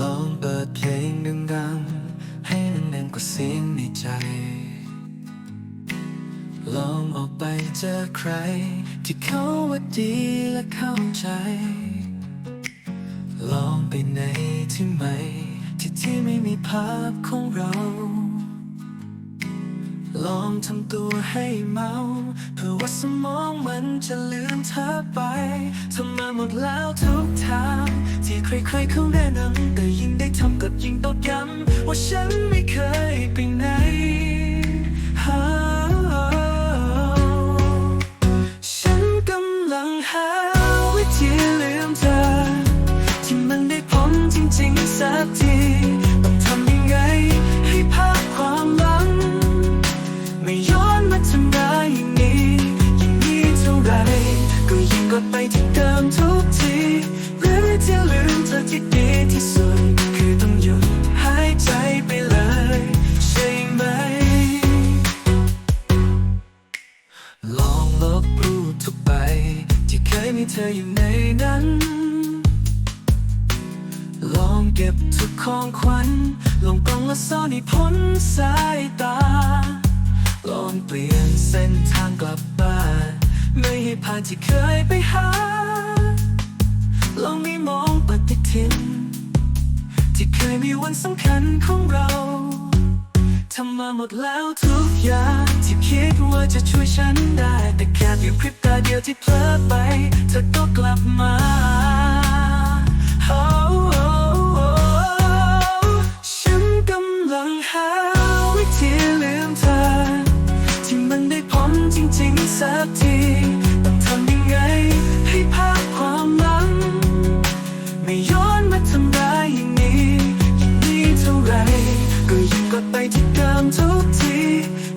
ลองเปิดเพลงดังๆ ให้มันดังกว่าเสียงในใจ ลองออกไปเจอใคร ที่เขาว่าดีและเข้าใจ ลองไปในที่ไม่ที่ที่ไม่มีภาพของเรา ลองทำตัวให้เมา เพื่อว่าสมองมันจะลืมเธอไปทำมาหมดแล้วทุกทาง ที่ใครๆเขาแนะนำแต่ยิ่งได้ทำก็ยิ่งตองย้ำว่าฉันไม่เคยไปไหนฉันกำลังหาวิธีลืมเธอ ที่มันได้ผลจริงๆสักทีต้องทำยังไงให้ภาพความหลัง ไม่ย้อนมาทำร้ายอย่างนี้ ยิ่งนี้เท่าไรก็ยิ่งกดไป ที่สุดคือต้องหยุดหายใจไปเลย ใช่ไหม ลองลบรูปทุกใบที่เคยมีเธออยู่ในนั้น ลองเก็บทุกของขวัญ ลงกล่องและซ่อนให้พ้นสายตา ลองเปลี่ยนเส้นทางกลับบ้าน ไม่ให้ผ่านที่เคยไปหา ลองม่ สำคัญของเราทำมาหมดแล้วทุกอย่างที่คิดว่าจะช่วยฉันได้ แต่แค่เพียงพริบตาเดียวที่เผลอไป เธอก็กลับมา Oh, oh, oh ฉันกำลังหาวิธีลืมเธอ ที่มันได้ผลจริงๆสักที ก็ยังกดไปที่เดิมทุกที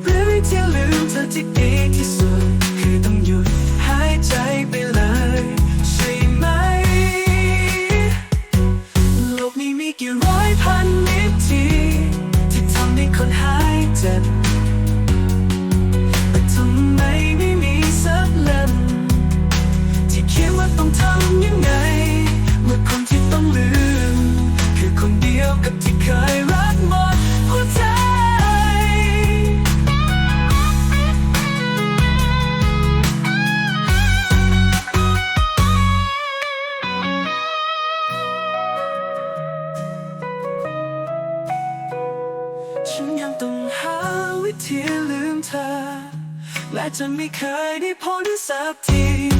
หรือที่ลืมเธอที่ดีที่สุด คือต้องหยุดหายใจไปเลยใช่ไหม โลกนี้มีกี่ร้อยพันวิธีที่ทำให้คนหายเจ็บ ต้องหาวิธีลืมเธอ และจะไม่เคยได้พ้นสักที